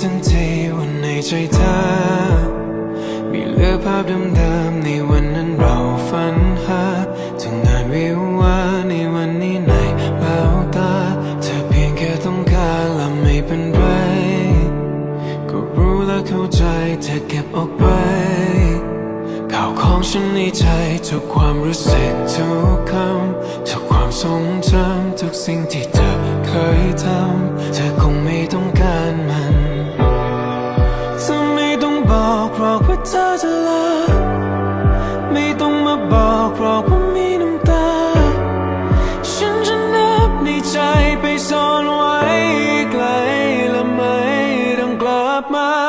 ทันทีว่าในใจเธอ มีเหลือภาพเดิมๆในวันนั้นเราฝันหาถึงงานวิววาในวันนี้ในแววตา เธอเพียงแค่ต้องการและไม่เป็นไร ก็รู้และเข้าใจเธอเก็บออกไปข่าวของฉันในใจทุกความรู้สึกทุกคำทุกความทรงจำทุกสิ่งที่เธอ เคยทำเธอคงไม่ต้องการมันเธอไม่ต้องบอกหรอกว่าเธอจะลาไม่ต้องมาบอกหรอกว่ามีน้ำตา ฉันจะนับในใจไปซ่อนไว้ไกลและไม่ต้องกลับมา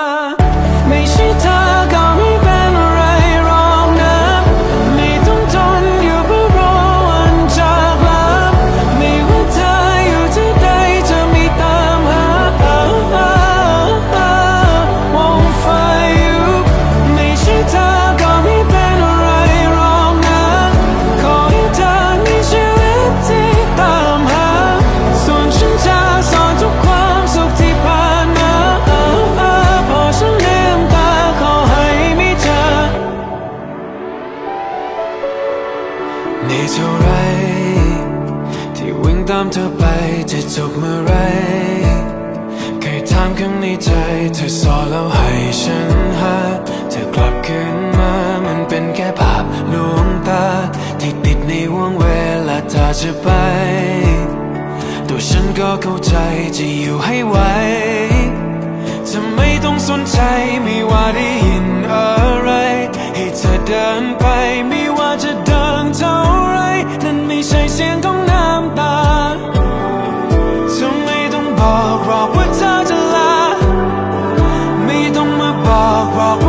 นเท่าไร ที่วิ่งตามเธอไปจะจบเมื่อไรเคยถามคำในใจเธอสอนแล้วให้ฉันหาเธอกลับคืนมามันเป็นแค่ภาพลวงตา ที่ติดในวงเวลาเธอจะไป ตัวฉันก็เข้าใจจะอยู่ให้ไหวจะไม่ต้องสนใจไม่ว่าได้ยินอะไร ให้เธอเดินไปไม่ walk